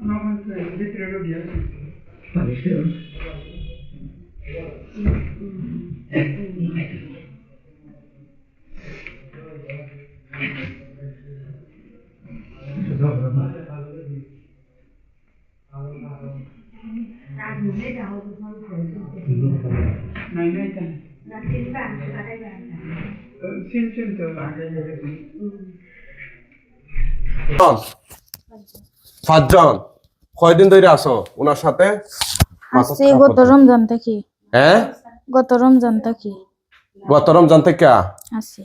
No, no sé, ভিতরে রোগী আছে নাই নাই কেন সিন সিন তো আগে লেগেছে পাঁচজন কয়দিন ধরে আসো ওনার সাথে? আসছি খারাপ গত রমজান থেকে। হ্যাঁ? গত রমজান থেকে। গত রমজান থেকে? আসছি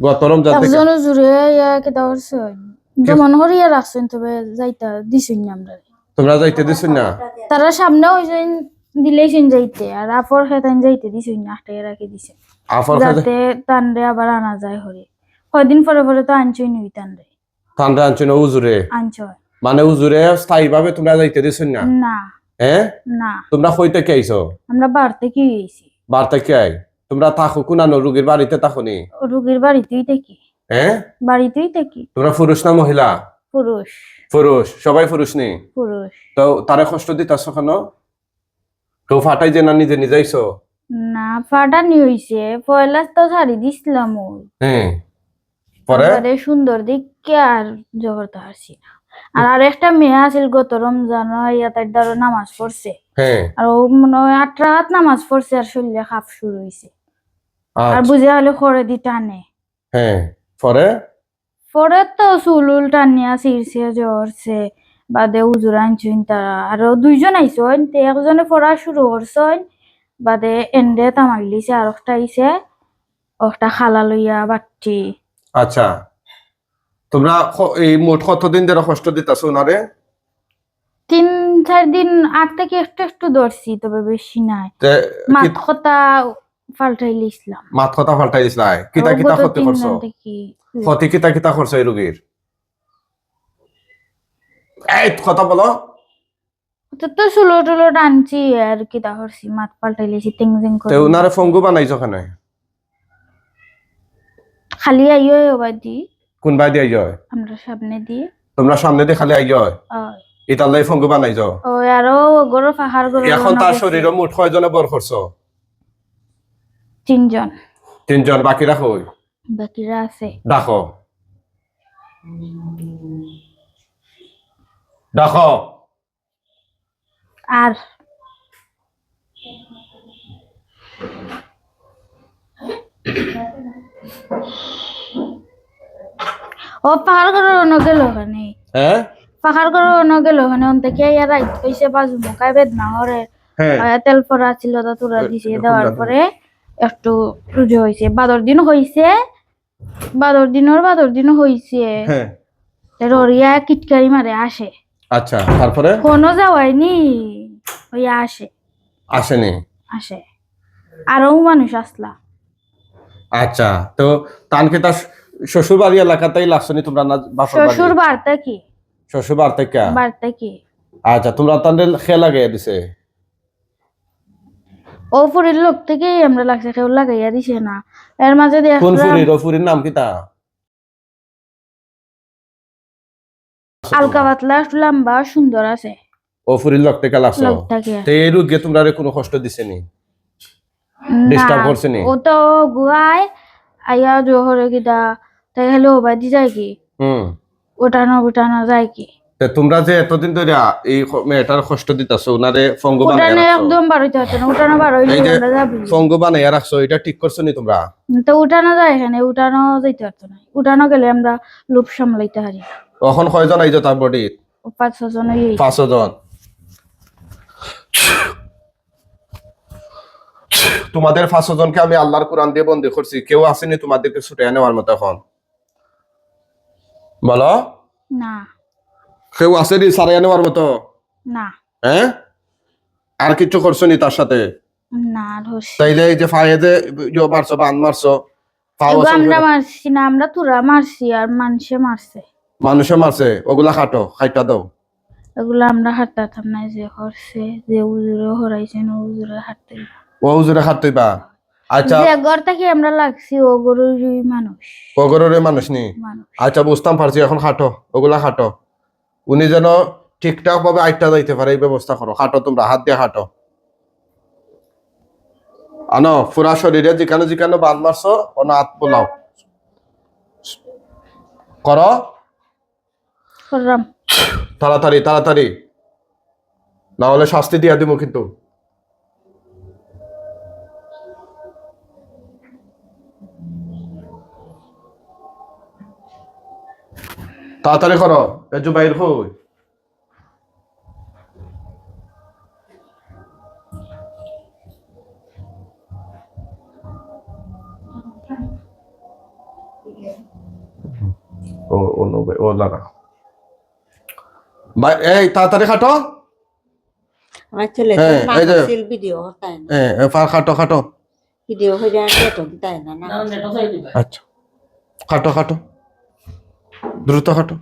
গত রমজান থেকে? একজন জুড়ে ইয়া যেমন হরিয়া রাখছেন তবে যাইতা দিছুন না আমরা তোমরা যাইতে দিছো না? তারা সামনে হইছেন দিলেইছেন যাইতে আর আপর খেতান যাইতে দিছুন না আটকে রাখি দিছে আফর খাতে যাতে তানরে আবার আনা যায় হরে। কয়দিন পরে পরে তো আনছই নিবি তানরে ঠান্ডা আনছো। না উজুরে আনছয় মানে উজুরে স্থায়ী ভাবে তোমরা যাইতে দিছো না? না। হ্যাঁ না। তোমরা কই থেকে আইছো? আমরা বাড়তে কি হয়েছি বার থেকে আই? তোমরা থাকো কোনানো রুগীর বাড়িতে থাকো নি? রুগীর বাড়িতেই থাকি। হ্যাঁ বাড়িতেই থাকি। তোমরা পুরুষ না মহিলা? পুরুষ। পুরুষ। সবাই পুরুষ নি? পুরুষ। তো তারে কষ্ট দিতেছ কেন? তো ফাটাই যে না নিজে নিজেইছো না ফাটানি হইছে। পয়লা তো শাড়ি দিছিলাম ওই। হ্যাঁ পরে? সুন্দর দেখে আর জহরতে পারছি না। আর আর একটা মেয়ে আছিল গত রমজান ইয়াতার দ্বারা নামাজ পড়ছে। হ্যাঁ। আর ও মনে হয় আট রাত নামাজ পড়ছে আর শরীরে খাপ শুরু হয়েছে আর আচ্ছা, বুঝে হলে খড়ে দি টানে। হ্যাঁ পরে? পরে তো চুল উল টানিয়া চিরছে জ্বরছে বাদে উজুর আনছুন তারা। আরও দুইজন আইসন তে একজনে পড়া শুরু করছন বাদে এন্ডে তামাক দিছে আর একটা আইছে একটা খালা লইয়া বাট্টি। আচ্ছা। তোমরা এই মোট কতদিন ধরে কষ্ট দিতেছ ওনারে তিন চার দিন আগ থেকে একটু একটু ধরছি তবে বেশি নাই। তে মাত কথা পাল্টাই লিসলাম মাত কথা ফাল্টাই দিছিলাই কিতা কিতা ক্ষতি করছ? ক্ষতি কিতা কিতা করছ এই রোগীর? এই কথা বলো। তো তো সুলো টুলো টানছি আর কি তা করছি মাত পাল্টাই লিছি টিং তে করে। ওনারে ফঙ্গু বানাইছো কেন? খালি আইও এবার দি। কোন বাই দিয়ে যায় আমরা সামনে দিয়ে। তোমরা সামনে দিয়ে খালি আই যায় এটার লাই ফঙ্গু বানাইছো ও আরও গরু পাহাড় গরু এখন তার শরীরে মোট কয়জনে বর করছ? তিনজন। তিনজন বাকি রাখো বাকিরা আছে। ডাকো। ডাকো। আর। ও পাহাড় গরু অন্য গেল ওখানে হ্যাঁ পাহাড় গরু অন্য গেল ওখানে অন থেকে ইয়ার রাইত পয়সা বাজু মুখায় বেদনা হরে তেল পরা ছিল তা তুরা দিছে দেওয়ার পরে একটু রুজু হয়েছে বাদর দিন হইছে বাদর দিনের বাদর দিন হইছে ররিয়া কিটকারি মারে আসে। আচ্ছা তারপরে কোনো যাওয়াইনি হইয়া আসে। আসেনি আসে। আরও মানুষ আসলা আচ্ছা তো তানকে তার শ্বশুর বাড়ি এলাকাতেই লাগছনি তোমরা না বাপর বাড়ি? শ্বশুর বার্তা কি? শ্বশুর বাড়ি থেকে বার্তা কি? আচ্ছা তোমরা তাদের খেয়ে লাগাই দিছে? ও ফুরির লোক থেকে আমরা লাগছে কেউ লাগাইয়া দিছে না। এর মাঝে কোন দেখলাম ফুরির? ও ফুরির নাম কি তা আলকা পাতলা লম্বা সুন্দর আছে। ও ফুরির লোক থেকে লাগছো তো এই রোগে তোমরা কোনো কষ্ট দিছেনি? Disturb না, করছে নি? ও তো গুহায় আইয়া জোহরে কিটা তাই হলে ও বাদি যায় কি? হুম। ওটানো উঠানো যায় কি? তোমরা যে এতদিন ধরে এই মেয়েটার কষ্ট দিতেছো ওনারে ফঙ্গ একদম বারোইতে হতো না উঠানো এই আমরা যাবি। ফঙ্গ বানাইয়া রাখছো এটা ঠিক করছ নি তোমরা? তো উঠানো যায় এখানে উঠানো যাইতে পারতো না। উঠানো গেলে আমরা লোভ সামলাইতে পারি। এখন কয়জন আইছো তার বডি? পাঁচ ছজন এই পাঁচশো জন। তোমাদের পাঁচশো জনকে আমি আল্লাহর কোরআন দিয়ে বন্দী করছি কেউ আসেনি তোমাদেরকে ছুটে নেওয়ার মতো এখন। বলো? না। কেউ আসেনি সারাইয়া নেওয়ার মতো? না। হ্যাঁ? আর কিছু করছ নি তার সাথে? না তাইলে এই যে ফায়ে যে ইয়ে মারছো বান মারছো আমরা মারছি না আমরা তুরা মারছি আর মানুষে মারছে। মানুষে মারছে ওগুলা খাটো খাইটা দাও। ওগুলা আমরা হাঁটতাম না যে করছে যে উজুরে হরাইছেন ও উজুরে হাঁটতে ও হুজুরে খাটইবা আচ্ছা। যে ঘর থেকে আমরা লাগছি ও গরুরই মানুষ। ওগরের মানুষ নি? আচ্ছা বুঝতাম পারছি এখন খাটো ওগুলা খাটো। উনি যেন ঠিকঠাক ভাবে যাইতে পারে এই ব্যবস্থা করো। হাঁটো তোমরা হাত দিয়ে হাঁটো আনো পুরা শরীরে যেখানে যেখানে বাঁধ মারছো অন্য হাত পোলাও করো। তাড়াতাড়ি তাড়াতাড়ি। না হলে শাস্তি দিয়া দিব কিন্তু। তাড়াতাড়ি করো এজু বাইর হই। ও ও নো ও লাগা ভাই এই তাড়াতাড়ি খাটো। আমার ছেলে হ্যাঁ, ভিডিও হতায় না। হ্যাঁ ফার খাটো খাটো। ভিডিও হয়ে যায় নেট দিতাই না না। আচ্ছা। খাটো খাটো। দ্রুত খাটো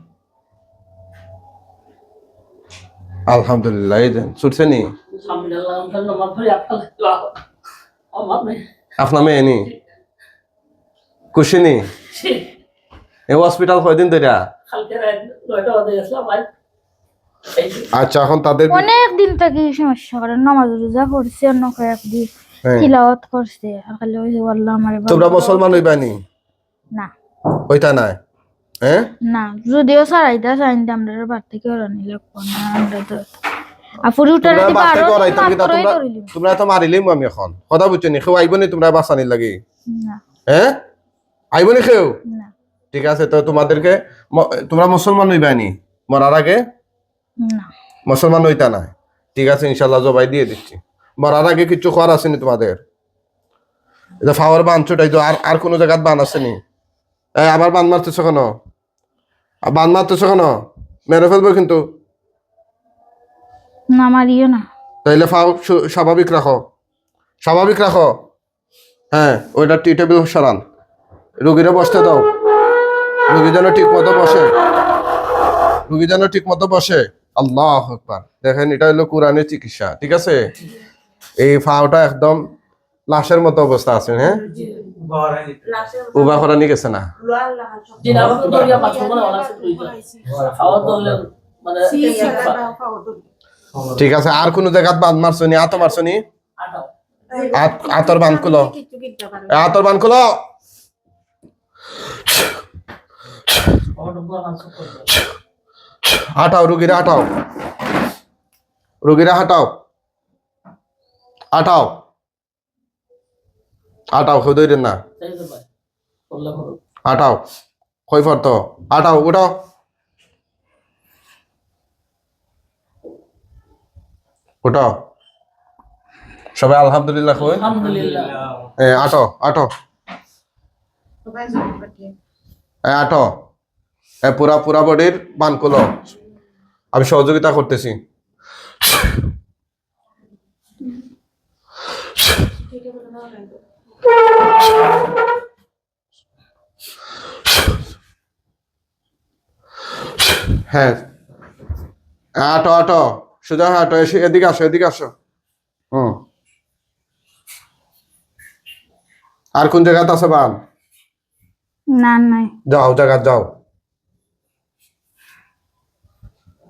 আলহামদুলিল্লাহ এই দেন ছুটছে নি? আপনার মেয়ে নি? খুশি নি এই হসপিটাল কয়দিন ধরে? আচ্ছা এখন তাদের অনেক দিন থেকে সমস্যা করে নামাজ রোজা করছে অন্য কয়েকদিন হ্যাঁ। তিলাওয়াত করছে আর খালি ওই যে আল্লাহ আমার তোমরা মুসলমান হইবা নি? না। ওইটা নাই? হ্যাঁ? না যদিও সারাইতা সাইন আমরা থেকে ওরা নিলে না আমরা তো আফুরি উঠার দিবা বাদ আরও থেকে করাইতাম কি তা মাত্রই তোমরা তোমরা তো মারিলেই আমি এখন। কথা বুঝছ নি? কেউ আইব নি তোমরা বাঁচানির লাগে? না। হ্যাঁ? আইব নি না। ঠিক আছে তো তোমাদেরকে তোমরা মুসলমান মরার আগে? না। মুসলমান হইতা না ঠিক আছে ইনশাল্লাহ জবাই দিয়ে দিচ্ছি। মরার আগে কিছু খাওয়ার আসেনি তোমাদের? এটা ফাওয়ার বান ছোটাই আর আর কোনো বান আসেনি আবার বান মারতেছো কেন? আর বান মারতেছো কেন? মেরে ফেলব কিন্তু। না মারিও না। তাইলে ফাও স্বাভাবিক রাখো। স্বাভাবিক রাখো। হ্যাঁ ওইটা টি টেবিল সরান। রুগীরা বসতে দাও। রুগী যেন ঠিক মতো বসে। রুগী যেন ঠিক মতো বসে। আল্লাহ আকবার। দেখেন এটা হলো কোরআনের চিকিৎসা ঠিক আছে? এই ফাওটা একদম লাশের মতো অবস্থা আছে হ্যাঁ? উবা করা নিয়ে গেছে না? ঠিক আছে, আর কোনো জায়গাত বাঁধ মারছো নি? আতো মারছো নি? আত- আতর বাঁধ খুলো। আতর বাঁধ খুলো। হাঁটাও রুগীরা হাঁটাও রুগীরা হাঁটাও হাঁটাও হাঁটাও খুদই না? হাঁটাও কই ফরত হাঁটাও উঠাও। উঠাও। সবাই আলহামদুলিল্লাহ কই? এ আটো আটো। এ আটো। এ পুরা পুরা বডির বান আমি সহযোগিতা করতেছি। হ্যাঁ। আটো আটো। সোজা হাঁটো এসে এদিকে আসো এদিকে আসো। হুম। আর কোন জায়গাতে আছে বান? না নাই। যাও জায়গা যাও।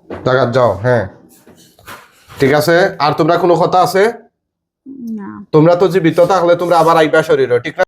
জায়গা যাও হ্যাঁ। ঠিক আছে? আর তোমরা কোনো কথা আছে? না। তোমরা তো জীবিত থাকলে তোমরা আবার আইবা শরীরে ঠিক না?